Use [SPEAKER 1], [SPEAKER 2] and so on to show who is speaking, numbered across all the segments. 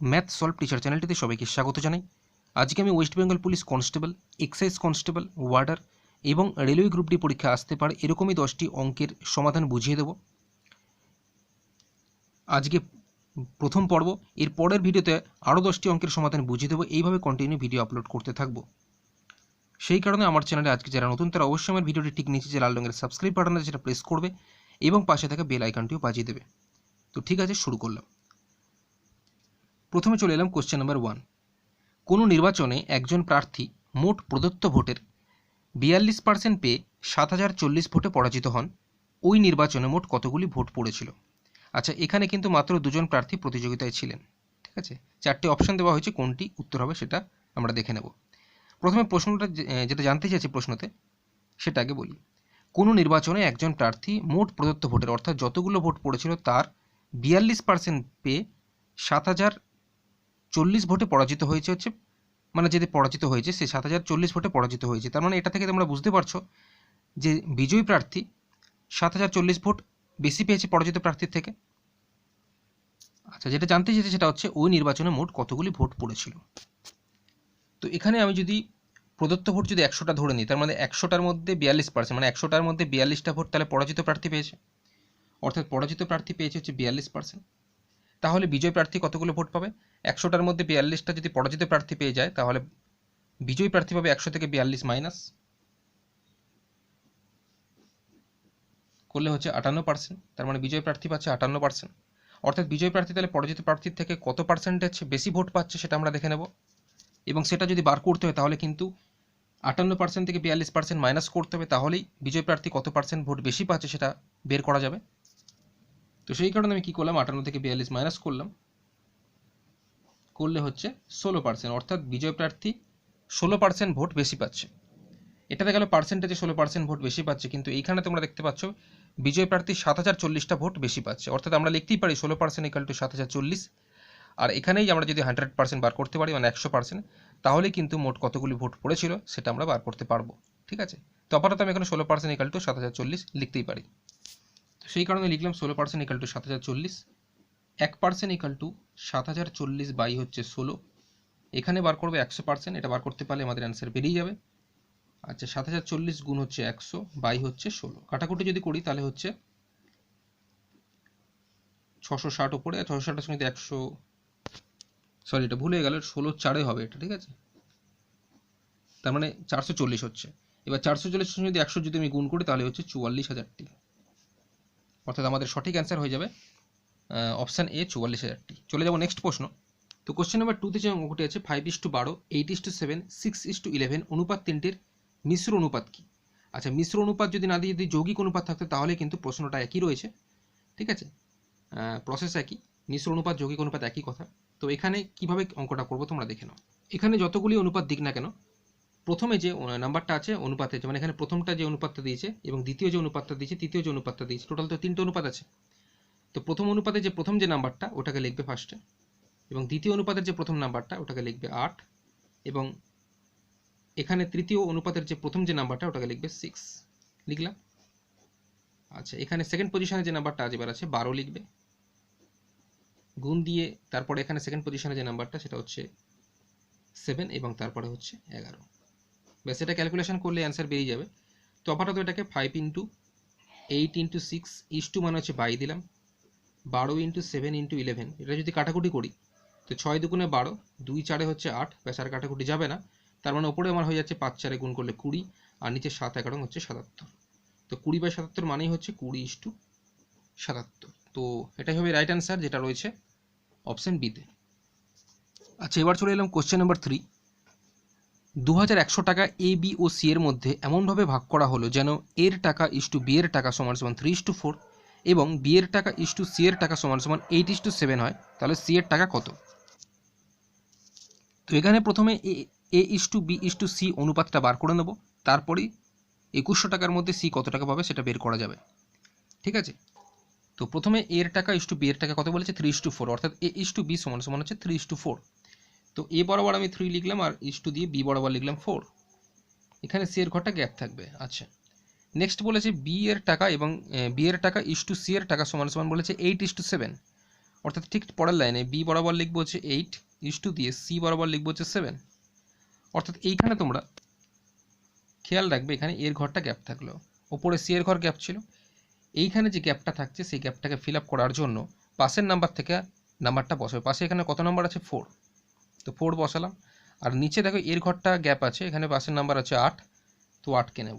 [SPEAKER 1] Math solve teacher চ্যানেলটিতে সবাইকে স্বাগত জানাই। আজকে আমি West Bengal police constable, excise constable, warder এবং রেলওয়ে গ্রুপ ডি পরীক্ষা আসতে পারে এরকমই দশটি অঙ্কের সমাধান বুঝিয়ে দেব। আজকে প্রথম পর্ব, এর পরের ভিডিওতে আরও দশটি অঙ্কের সমাধান বুঝিয়ে দেবো, এইভাবে কন্টিনিউ ভিডিও আপলোড করতে থাকব। সেই কারণে আমার চ্যানেলে আজকে যারা নতুন, তারা অবশ্যই আমার ভিডিওটি ঠিক নিচে যে লাল রঙের সাবস্ক্রাইব বাটন আছে সেটা প্রেস করবে এবং পাশে থাকা বেল আইকনটিও বাজিয়ে দেবে। তো ঠিক আছে, শুরু করলাম। প্রথমে চলে এলাম কোশ্চেন নাম্বার ওয়ান কোনো নির্বাচনে একজন প্রার্থী মোট প্রদত্ত ভোটের বিয়াল্লিশ পার্সেন্ট পেয়ে সাত হাজার চল্লিশ ভোটে পরাজিত হন। ওই নির্বাচনে মোট কতগুলি ভোট পড়েছিল? আচ্ছা এখানে কিন্তু মাত্র দুজন প্রার্থী প্রতিযোগিতায় ছিলেন, ঠিক আছে? চারটি অপশন দেওয়া হয়েছে, কোনটি উত্তর হবে সেটা আমরা দেখে নেব। প্রথমে প্রশ্নটা যেটা জানতে চাইছি প্রশ্নতে, সেটা আগে বলি। কোনো নির্বাচনে একজন প্রার্থী মোট প্রদত্ত ভোটের অর্থাৎ যতগুলো ভোট পড়েছিল তার বিয়াল্লিশ পার্সেন্ট পেয়ে সাত হাজার চল্লিশ ভোটে পরাজিত হয়েছে হচ্ছে মানে যদি পরাজিত হয়েছে সে সাত হাজার চল্লিশ ভোটে পরাজিত হয়েছে। তার মানে এটা থেকে তোমরা বুঝতে পারছ যে বিজয়ী প্রার্থী সাত হাজার চল্লিশ ভোট বেশি পেয়েছে পরাজিত প্রার্থীর থেকে। আচ্ছা যেটা জানতে চেয়েছে সেটা হচ্ছে ওই নির্বাচনে মোট কতগুলি ভোট পড়েছিল? তো এখানে আমি যদি প্রদত্ত ভোট যদি একশোটা ধরে নিই, তার মানে একশোটার মধ্যে বিয়াল্লিশ পার্সেন্ট মানে একশোটার মধ্যে বিয়াল্লিশটা ভোট তাহলে পরাজিত প্রার্থী পেয়েছে। অর্থাৎ পরাজিত প্রার্থী পেয়েছে হচ্ছে বিয়াল্লিশ পার্সেন্ট। তাহলে বিজয় প্রার্থী কতগুলো ভোট পাবে? একশোটার মধ্যে বিয়াল্লিশটা যদি পরাজিত প্রার্থী পেয়ে যায়, তাহলে বিজয়ী প্রার্থী পাবে একশো থেকে বিয়াল্লিশ মাইনাস। করলে হচ্ছে আটান্ন পার্সেন্ট তার মানে বিজয় প্রার্থী পাচ্ছে আটান্ন পার্সেন্ট অর্থাৎ বিজয় প্রার্থী তাহলে পরাজিত প্রার্থীর থেকে কত পার্সেন্টেজ বেশি ভোট পাচ্ছে সেটা আমরা দেখে নেব। এবং সেটা যদি বার করতে হয়, তাহলে কিন্তু আটান্ন পার্সেন্ট থেকে বিয়াল্লিশ পার্সেন্ট মাইনাস করতে হবে, তাহলেই বিজয় প্রার্থী কত পার্সেন্ট ভোট বেশি পাচ্ছে সেটা বের করা যাবে। তো সেই কারণে আমি কী করলাম, আটান্ন থেকে বিয়াল্লিশ মাইনাস করলাম। করলে হচ্ছে ষোলো পার্সেন্ট অর্থাৎ বিজয় প্রার্থী ষোলো পার্সেন্ট ভোট বেশি পাচ্ছে। এটাতে গেল পার্সেন্টেজে ষোলো পার্সেন্ট ভোট বেশি পাচ্ছে, কিন্তু এইখানে তোমরা দেখতে পাচ্ছ বিজয় প্রার্থী সাত হাজার চল্লিশটা ভোট বেশি পাচ্ছে। অর্থাৎ আমরা লিখতেই পারি ষোলো পার্সেন্ট ইকাল টু সাত হাজার চল্লিশ। আর এখানেই আমরা যদি হান্ড্রেড পার্সেন্ট বার করতে পারি মানে একশো পার্সেন্ট তাহলে কিন্তু মোট কতগুলি ভোট পড়েছিল সেটা আমরা বার করতে পারব। ঠিক আছে? তো আপাতত আমি এখানে ষোলো পার্সেন্ট ইকাল টু সাত হাজার চল্লিশ লিখতেই পারি। সেই কারণে লিখলাম ষোলো পার্সেন্ট ইকাল টু সাত হাজার চল্লিশ। এক পার্সেন্ট ইকাল টু সাত হাজার চল্লিশ বাই হচ্ছে ষোলো। এখানে বার করবে একশো পার্সেন্ট এটা বার করতে পারলে আমাদের অ্যান্সার বেরিয়ে যাবে। আচ্ছা সাত হাজার চল্লিশ গুণ হচ্ছে একশো বাই হচ্ছে ষোলো। কাটাকুটি যদি করি তাহলে হচ্ছে ছশো ষাট ওপরে ছশো ষাটের সঙ্গে একশো সরি এটা ভুলে গেল, ষোলো চারে হবে এটা, ঠিক আছে? তার মানে চারশো চল্লিশ হচ্ছে। এবার চারশো চল্লিশের সঙ্গে যদি একশো যদি আমি গুণ করি তাহলে হচ্ছে চুয়াল্লিশ হাজারটি অর্থাৎ আমাদের সঠিক অ্যান্সার হয়ে যাবে অপশান এ চুয়াল্লিশ হাজারটি চলে যাব নেক্সট প্রশ্ন। তো কোশ্চেন নাম্বার টুতে যে অঙ্কটি আছে ফাইভ ইস টু বারো eight is to seven six is to eleven অনুপাত তিনটির মিশ্র অনুপাত কি? আচ্ছা মিশ্র অনুপাত যদি না দিয়ে যদি যৌগিক অনুপাত থাকতো, তাহলে কিন্তু প্রশ্নটা একই রয়েছে, ঠিক আছে? প্রসেস একই, মিশ্র অনুপাত, যৌগিক অনুপাত একই কথা। তো এখানে কীভাবে অঙ্কটা করব তোমরা দেখে নাও। এখানে যতগুলি অনুপাত দিক না কেন প্রথমে যে নাম্বারটা আছে, অনুপাতে মানে এখানে প্রথমটা যে অনুপাতটা দিয়েছে এবং দ্বিতীয় যে অনুপাতটা দিয়েছে, তৃতীয় যে অনুপাতটা দিয়েছে টোটাল তো তিনটে অনুপাত আছে। তো প্রথম অনুপাতে যে, প্রথম যে নাম্বারটা, ওটাকে লিখবে ফার্স্টে এবং দ্বিতীয় অনুপাতের যে প্রথম নাম্বারটা, ওটাকে লিখবে আট। এবং এখানে তৃতীয় অনুপাতের যে প্রথম যে নাম্বারটা, ওটাকে লিখবে সিক্স লিখলাম? আচ্ছা এখানে সেকেন্ড পজিশনে যে নাম্বারটা আজ এবার আছে বারো লিখবে। গুণ দিয়ে তারপরে এখানে সেকেন্ড পজিশনে যে নাম্বারটা, সেটা হচ্ছে সেভেন এবং তারপরে হচ্ছে এগারো। ব্যাস এটা ক্যালকুলেশন করলে অ্যান্সার বেরিয়ে যাবে। তো আপাতত এটাকে five into eight into six is to মানে হচ্ছে বাই দিলাম। বারো ইন্টু সেভেন ইন্টু ইলেভেন এটা যদি কাটাকুটি করি, তো ছয় দুগুণে বারো, দুই চারে হচ্ছে আট, ব্যাস আর কাটাকুটি যাবে না। তার মানে ওপরে আমার হয়ে যাচ্ছে পাঁচ চারে গুণ করলে কুড়ি, আর নিচে সাত এগারো হচ্ছে সাতাত্তর। তো কুড়ি বাই সাতাত্তর মানেই হচ্ছে কুড়ি ইস টু সাতাত্তর। তো এটাই হবে রাইট অ্যান্সার যেটা রয়েছে অপশন বিতে আচ্ছা এবার চলে এলাম কোশ্চেন নাম্বার থ্রি দু হাজার একশো টাকা এ বি ও সি এর মধ্যে এমনভাবে ভাগ করা হলো যেন এর টাকা ইস টু বি এর টাকা সমান সমান থ্রি ইস টু ফোর এবং বি এর টাকা ইস টু সি এর টাকা সমান সমান এইট ইস টু সেভেন হয়, তাহলে সি এর টাকা কত? তো এখানে প্রথমে A A is to B is to C অনুপাতটা বার করে নেব তারপরেই একুশশো টাকার মধ্যে সি কত টাকা পাবে সেটা বের করা যাবে, ঠিক আছে? তো প্রথমে এর টাকা ইস টু বি এর টাকা কত বলেছে? থ্রি ইস টু ফোর অর্থাৎ এ ইস টু বি সমান সমান হচ্ছে থ্রি ইস টু ফোর তো এ বরাবর আমি থ্রি লিখলাম আর ইস টু দিয়ে বি বরাবর লিখলাম ফোর এখানে সি এর ঘরটা গ্যাপ থাকবে আচ্ছা। নেক্সট বলেছে বি এর টাকা এবং বি এর টাকা ইস টু সি এর টাকা সমান সমান বলেছে এইট ইস টু সেভেন অর্থাৎ ঠিক পরের লাইনে বি বরাবর লিখব হচ্ছে এইট ইস টু দিয়ে সি বরাবর লিখব হচ্ছে সেভেন অর্থাৎ এইখানে তোমরা খেয়াল রাখবে এখানে এর ঘরটা গ্যাপ থাকল। ওপরে সি এর ঘর গ্যাপ ছিল। এইখানে যে গ্যাপটা থাকছে, সেই গ্যাপটাকে ফিল আপ করার জন্য পাশের নাম্বার থেকে নাম্বারটা বসাবে। পাশে এখানে কত নাম্বার আছে? ফোর তো ফোর বসালাম। আর নিচে দেখো এর ঘরটা গ্যাপ আছে, এখানে পাশের নাম্বার আছে আট, তো আটকে নেব।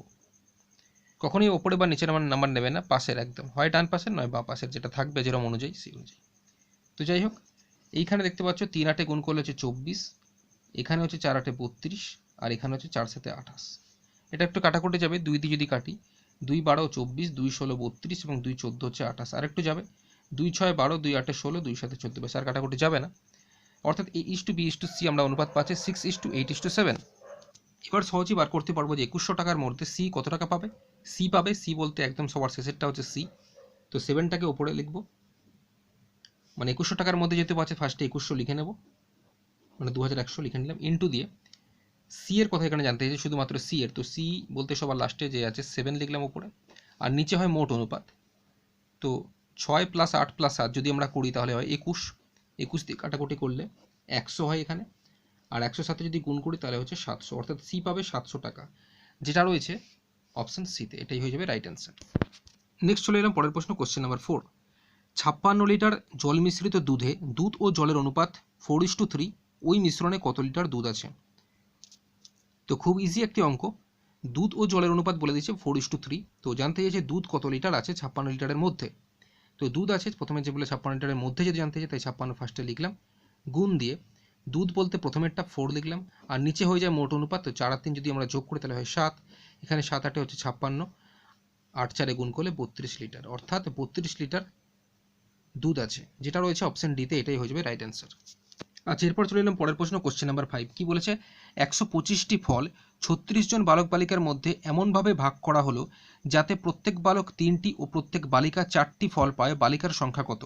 [SPEAKER 1] কখনোই ওপরে বা নিচের আমার নাম্বার নেবে না, পাশের একদম। হয় ডান পাশের, নয় বা পাশের, যেটা থাকবে যেরকম অনুযায়ী, সেই অনুযায়ী। তো যাই হোক, এইখানে দেখতে পাচ্ছ তিন আটে গুণ করলে হচ্ছে চব্বিশ, এখানে হচ্ছে চার আটে বত্রিশ, আর এখানে হচ্ছে চার সাথে আঠাশ। এটা একটু কাটাকুটি যাবে, দুই দিয়ে যদি কাটি, দুই বারো চব্বিশ, দুই ষোলো বত্রিশ এবং দুই চোদ্দ হচ্ছে আঠাশ। আর একটু যাবে, দুই ছয় বারো, দুই আটে ষোলো, দুই সাথে চোদ্দ বেশ আর কাটাকুটি যাবে না। অর্থাৎ এই is to B is to C আমরা অনুপাত পাচ্ছি six is to eight is to seven এবার সহজেই বার করতে পারব যে একুশশো টাকার মধ্যে সি কত টাকা পাবে? সি পাবে সি বলতে একদম সবার শেষেরটা হচ্ছে সি তো সেভেনটাকে ওপরে লিখব। মানে একুশশো টাকার মধ্যে যেতে পারছে ফার্স্টে একুশশো লিখে নেব। মানে দু হাজার একশো লিখে নিলাম ইন্টু দিয়ে। সি এর কথা এখানে জানতে চাইছি, শুধুমাত্র সি এর। তো সি বলতে সবার লাস্টে যে আছে সেভেন লিখলাম ওপরে আর নিচে হয় মোট অনুপাত। তো ছয় প্লাস আট প্লাস সাত যদি আমরা করি তাহলে হয় একুশ। একুশ দিয়ে কাটাকুটি করলে একশো হয় এখানে। আর একশো সাথে যদি গুণ করি তাহলে হচ্ছে সাতশো। অর্থাৎ সি পাবে সাতশো টাকা। যেটা রয়েছে অপশান সিতে এটাই হয়ে যাবে রাইট অ্যান্সার নেক্সট চলে এলাম পরের প্রশ্ন কোশ্চেন নাম্বার ফোর ছাপ্পান্ন লিটার জল মিশ্রিত দুধে দুধ ও জলের অনুপাত ফোর ইস টু থ্রি ওই মিশ্রণে কত লিটার দুধ আছে? তো খুব ইজি একটি অঙ্ক। দুধ ও জলের অনুপাত বলে দিচ্ছে ফোর ইস টু থ্রি তো জানতে চাইছে দুধ কত লিটার আছে ছাপ্পান্ন লিটারের মধ্যে। তো দুধ আছে, প্রথমে যে বলে ছাপ্পান্ন লিটারের মধ্যে যদি জানতে চাই, তাই ছাপ্পান্ন ফার্স্টে লিখলাম। গুণ দিয়ে দুধ বলতে প্রথমেরটা ফোর লিখলাম, আর নিচে হয়ে যায় মোট অনুপাত, তো চার তিন যদি আমরা যোগ করি, তাহলে হয় সাত। এখানে সাত আটে হচ্ছে ছাপ্পান্ন, আট চারে গুণ করলে বত্রিশ লিটার। অর্থাৎ বত্রিশ লিটার দুধ আছে, যেটা রয়েছে অপশান ডিতে এটাই হয়ে যাবে রাইট অ্যান্সার আচ্ছা এরপর চলে এলাম পরের প্রশ্ন কোশ্চেন নাম্বার ফাইভ কি বলেছে? একশো পঁচিশটি ফল ছত্রিশ জন বালক বালিকার মধ্যে এমনভাবে ভাগ করা হলো যাতে প্রত্যেক বালক তিনটি ও প্রত্যেক বালিকা চারটি ফল পায়, বালিকার সংখ্যা কত?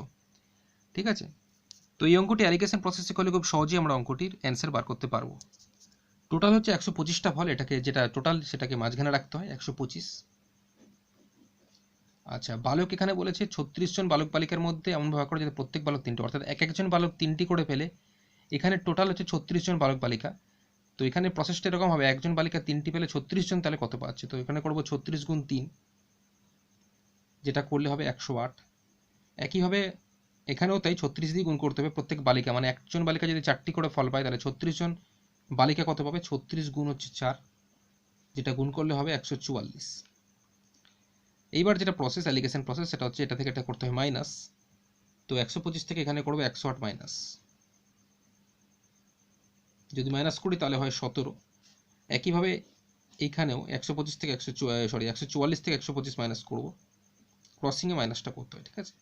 [SPEAKER 1] ঠিক আছে? তো এই অঙ্কটি অ্যালিগেশন প্রসেসে করলে খুব সহজেই আমরা অঙ্কটির অ্যান্সার বার করতে পারব। টোটাল হচ্ছে একশো পঁচিশটা ফল, এটাকে যেটা টোটাল সেটাকে মাঝখানে রাখতে হয়, একশো পঁচিশ। আচ্ছা বালক এখানে বলেছে ছত্রিশ জন বালক বালিকার মধ্যে এমন ভাগ করে যাতে প্রত্যেক বালক তিনটি অর্থাৎ এক একজন বালক তিনটি করে পেলে এখানে টোটাল হচ্ছে ছত্রিশ জন বালক বালিকা। তো এখানে প্রসেসটা এরকম হবে, একজন বালিকা তিনটি পেলে ছত্রিশ জন তাহলে কত পাচ্ছে? তো এখানে করব ছত্রিশ গুণ তিন, যেটা করলে হবে একশো আট। একইভাবে এখানেও তাই ছত্রিশ দিয়ে গুণ করতে হবে প্রত্যেক বালিকা। মানে একজন বালিকা যদি চারটি করে ফল পায়, তাহলে ছত্রিশ জন বালিকা কত পাবে? ছত্রিশ গুণ হচ্ছে চার, যেটা গুণ করলে হবে একশো চুয়াল্লিশ। এইবার যেটা প্রসেস অ্যালিগেশন প্রসেস সেটা হচ্ছে এটা থেকে এটা করতে হবে মাইনাস তো একশো পঁচিশ থেকে এখানে করব একশো আট মাইনাস যদি মাইনাস করি তাহলে হয় সতেরো। একইভাবে এইখানেও একশো পঁচিশ থেকে একশো সরি একশো চুয়াল্লিশ থেকে একশো পঁচিশ মাইনাস করব। ক্রসিংয়ে মাইনাসটা করতে হয়, ঠিক আছে?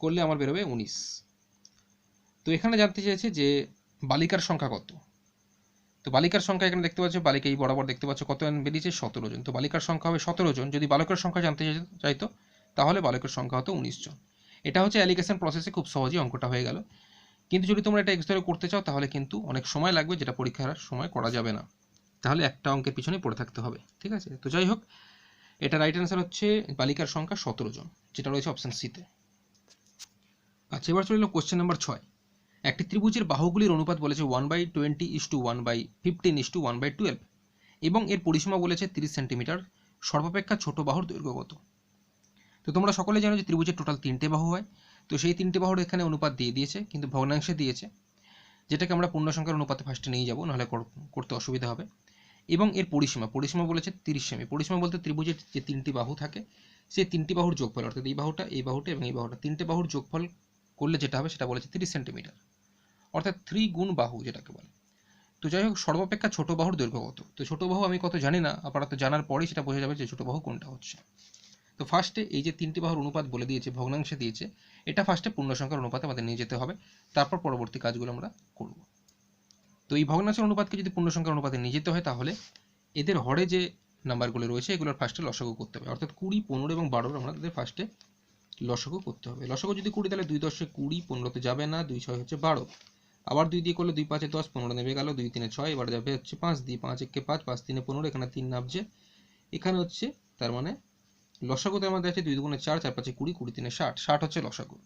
[SPEAKER 1] করলে আমার বেরোবে উনিশ। তো এখানে জানতে চাইছে যে বালিকার সংখ্যা কত? তো বালিকার সংখ্যা এখানে দেখতে পাচ্ছ, বালিকা এই বরাবর দেখতে পাচ্ছ কত বেরিয়েছে? সতেরো জন। তো বালিকার সংখ্যা হবে সতেরো জন। যদি বালকের সংখ্যা জানতে চাইতো, তাহলে বালকের সংখ্যা হতো উনিশ জন। এটা হচ্ছে অ্যালিগেশন প্রসেসে খুব সহজেই অঙ্কটা হয়ে গেল। কিন্তু যদি তোমরা এটা এক্স ধরে করতে চাও, তাহলে কিন্তু অনেক সময় লাগবে যেটা পরীক্ষার সময় করা যাবে না। তাহলে একটা অঙ্কের পিছনে পড়ে থাকতে হবে, ঠিক আছে? তো যাই হোক, এটা রাইট অ্যান্সার হচ্ছে বালিকার সংখ্যা সতেরো জন, যেটা রয়েছে অপশান সিতে আচ্ছা এবার চলে কোশ্চেন নাম্বার ছয়। একটি ত্রিভুজের বাহুগুলির অনুপাত বলেছে one by twenty is to one by fifteen is to one by twelve এবং এর পরিসীমা বলেছে তিরিশ সেন্টিমিটার, সর্বাপেক্ষা ছোট বাহুর দৈর্ঘ্য কত? তো তোমরা সকলে জানো যে ত্রিভুজের টোটাল তিনটে বাহু হয় তো সেই তিনটে বাহুর এখানে অনুপাত দিয়ে দিয়েছে, কিন্তু ভগ্নাংশে দিয়েছে, যেটাকে আমরা পূর্ণ সংখ্যার অনুপাতে ফার্স্টে নিয়ে যাব, নাহলে করতে অসুবিধা হবে। এবং এর পরিসীমা পরিসীমা বলেছে তিরিশ সেমি, পরিসীমা বলতে ত্রিভুজের যে তিনটি বাহু থাকে সেই তিনটি বাহুর যোগফল, অর্থাৎ এই বাহুটা এই বাহুটা এবং এই বাহুটা, তিনটে বাহুর যোগফল করলে যেটা হবে, সেটা বলেছে তিরিশ সেন্টিমিটার, অর্থাৎ থ্রি গুণ বাহু যেটাকে বলে। তো যাই হোক, সর্বাপেক্ষা ছোট বাহুর দৈর্ঘ্য কত? তো ছোট বাহু আমি কত জানি না, আপাতত জানার পরেই সেটা বোঝা যাবে যে ছোট বাহু কোনটা হচ্ছে। তো ফার্স্টে এই যে তিনটি বাহুর অনুপাত বলে দিয়েছে, ভগ্নাংশে দিয়েছে, এটা ফার্স্টে পূর্ণ সংখ্যার অনুপাতে আমাদের নিয়ে যেতে হবে। তারপর পরবর্তী কাজগুলো আমরা করব। তো এই ভগ্নাংশের অনুপাতকে যদি পূর্ণ সংখ্যার অনুপাতে নিয়ে যেতে হয়, তাহলে এদের হরে যে নাম্বারগুলো রয়েছে এগুলোর ফার্স্টে লসগু করতে হবে। অর্থাৎ কুড়ি, পনেরো এবং বারোর আমাদের ফার্স্টে লসগু করতে হবে। লসগু যদি কুড়ি, তাহলে দুই দশে কুড়ি, পনেরোতে যাবে না, দুই ছয় হচ্ছে বারো। আবার দুই দিয়ে করলে দুই পাঁচে দশ, পনেরো নেমে গেল, দুই তিনে ছয়, এবার যাবে হচ্ছে পাঁচ, দিয়ে পাঁচ একে পাঁচ পাঁচ তিনে পনেরো, এখানে তিন নামছে। এখানে হচ্ছে তার মানে লসাগুতে আমাদের আছে দুই দুগুণে চার চার পাঁচে কুড়ি কুড়ি তিনে ষাট। ষাট হচ্ছে লসাগু।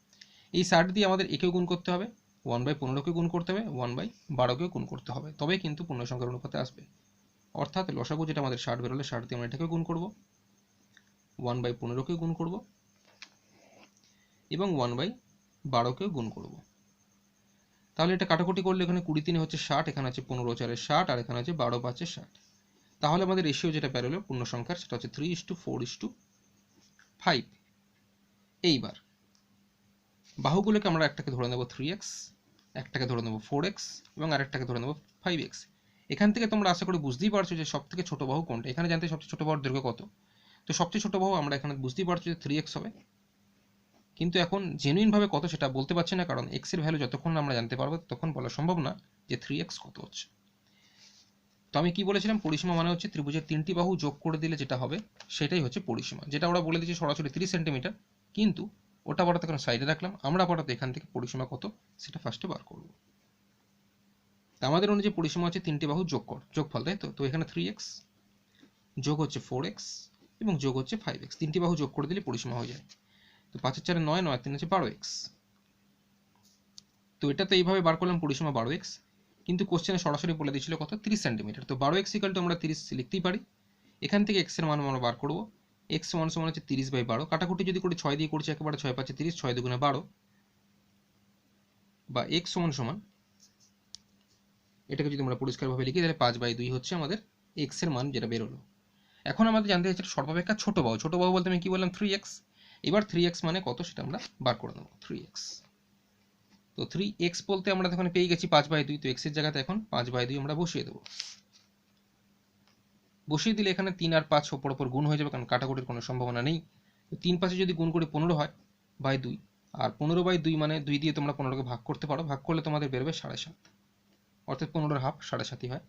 [SPEAKER 1] এই ষাট দিয়ে আমাদের একেও গুণ করতে হবে। ওয়ান বাই পনেরোকে গুণ করতে হবে। ওয়ান বাই বারোকেও গুণ করতে হবে। তবেই কিন্তু পূর্ণ সংখ্যার অনুপাতে আসবে। অর্থাৎ লসাগু যেটা আমাদের ষাট বেরোলে ষাট দিয়ে আমরা এটাকে গুণ করব। ওয়ান বাই পনেরোকে গুণ করব। এবং ওয়ান বাই বারোকেও গুণ করব। তাহলে এটা কাটাকুটি করলে এখানে কুড়ি তিনে হচ্ছে ষাট, এখানে আছে পনেরো চারে ষাট, আর এখানে আছে বারো পাঁচে ষাট। তাহলে আমাদের রেশিও যেটা বেরোলো পূর্ণ সংখ্যার সেটা হচ্ছে three is to four is to five এইবার বাহুগুলোকে আমরা একটাকে ধরে নেব থ্রি এক্স একটাকে ধরে নেব ফোর এক্স এবং আরেকটাকে ধরে নেব ফাইভ এক্স এখান থেকে তোমরা আশা করি বুঝতেই পারছ যে সব থেকে ছোটো বাহু কোনটা। এখানে জানতে সবচেয়ে ছোটো বাহুর দৈর্ঘ্য কত। তো সবচেয়ে ছোটো বাহু আমরা এখানে বুঝতেই পারছ যে থ্রি এক্স হবে। কিন্তু এখন জেনুইনভাবে কত সেটা বলতে পারছি না, কারণ এক্সের ভ্যালু যতক্ষণ আমরা জানতে পারব তখন বলা সম্ভব না যে থ্রি এক্স কত হচ্ছে। তো আমি কি বলেছিলাম? পরিসীমা মানে হচ্ছে ত্রিভুজের তিনটি বাহু যোগ করে দিলে যেটা হবে, সেটাই হচ্ছে পরিসীমা। যেটা ওরা বলে দিচ্ছে সরাসরি তিরিশ সেন্টিমিটার, কিন্তু ওটা আপাতত এখন সাইডে রাখলাম। আমরা আপাতত এখান থেকে পরিসীমা কত, সেটা ফার্স্টে বার করব। আমাদের অনুযায়ী পরিসীমা হচ্ছে তিনটি বাহু যোগ কর, যোগফল, তাই তো? তো এখানে থ্রি এক্স যোগ হচ্ছে ফোর এক্স এবং যোগ হচ্ছে ফাইভ এক্স তিনটি বাহু যোগ করে দিলে পরিসীমা হয়ে যায়। তো পাঁচের চারে নয় নয় তিন হচ্ছে বারো এক্স তো এটা তো এইভাবে বার করলাম পরিসীমা বারো এক্স কিন্তু কোশ্চেনে সরাসরি বলে দিয়েছিল কত? তিরিশ সেন্টিমিটার তো বারো এক্স ইকাল তো আমরা তিরিশ লিখতেই পারি। এখান থেকে এক্সের মান আমরা বার করব। এক্স সমান সমান হচ্ছে তিরিশ বাই বারো। কাটাকুটি যদি করে ছয় দিয়ে করছি, একেবারে ছয় পাচ্ছে তিরিশ, ছয় দুগুণে বারো। বা এক্স সমান সমান, এটাকে যদি আমরা পরিষ্কারভাবে লিখি, তাহলে পাঁচ বাই দুই হচ্ছে আমাদের এক্সের মান যেটা বেরোলো। এখন আমাদের জানতে চাইছে সর্বাপেক্ষা ছোট বাহু। ছোট বাহু বলতে আমি কি বললাম? থ্রি এক্স এবার থ্রি এক্স মানে কত? সেটা আমরা বার করে নেব। থ্রি এক্স তো থ্রি এক্স বলতে আমরা তখন পেয়ে গেছি পাঁচ বাই দুই, তো এক্সের জায়গাতে এখন পাঁচ বাই দুই আমরা বসিয়ে দেবো। বসিয়ে দিলে এখানে তিন আর পাঁচ ওপর ওপর গুণ হয়ে যাবে, কারণ কাটাকুটির কোনো সম্ভাবনা নেই। তো তিন পাঁচে যদি গুণ করে পনেরো হয় বাই দুই, আর পনেরো বাই দুই মানে দুই দিয়ে তোমরা পনেরোকে ভাগ করতে পারো, ভাগ করলে তোমাদের বেরোবে সাড়ে সাত। অর্থাৎ পনেরোর হাফ সাড়ে সাতই হয়।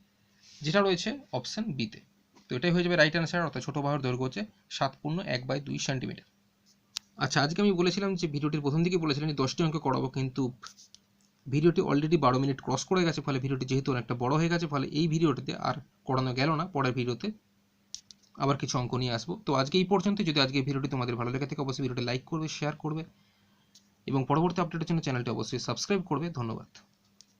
[SPEAKER 1] যেটা রয়েছে অপশান বিতে তো। এটাই হয়ে যাবে রাইট অ্যান্সার অর্থাৎ ছোটো বাহুর দৈর্ঘ্য হচ্ছে সাত পূর্ণ এক বাই দুই সেন্টিমিটার আচ্ছা আজকে আমি বলেছিলাম যে ভিডিওটির প্রথম দিকে বলেছিলাম যে দশটি অঙ্ক করাবো, কিন্তু ভিডিওটি অলরেডি বারো মিনিট ক্রস করে গেছে, ফলে ভিডিওটি যেহেতু অনেকটা বড় হয়ে গেছে, ফলে এই ভিডিওটিতে আর করানো গেল না। পরের ভিডিওতে আবার কিছু অঙ্ক নিয়ে আসব। তো আজকে এই পর্যন্ত, যদি আজকে ভিডিওটি তোমাদের ভালো লেগে থাকে, অবশ্যই ভিডিওটি লাইক করবে শেয়ার করবে, এবং পরবর্তী আপডেটের জন্য চ্যানেলটি অবশ্যই সাবস্ক্রাইব করবে। ধন্যবাদ।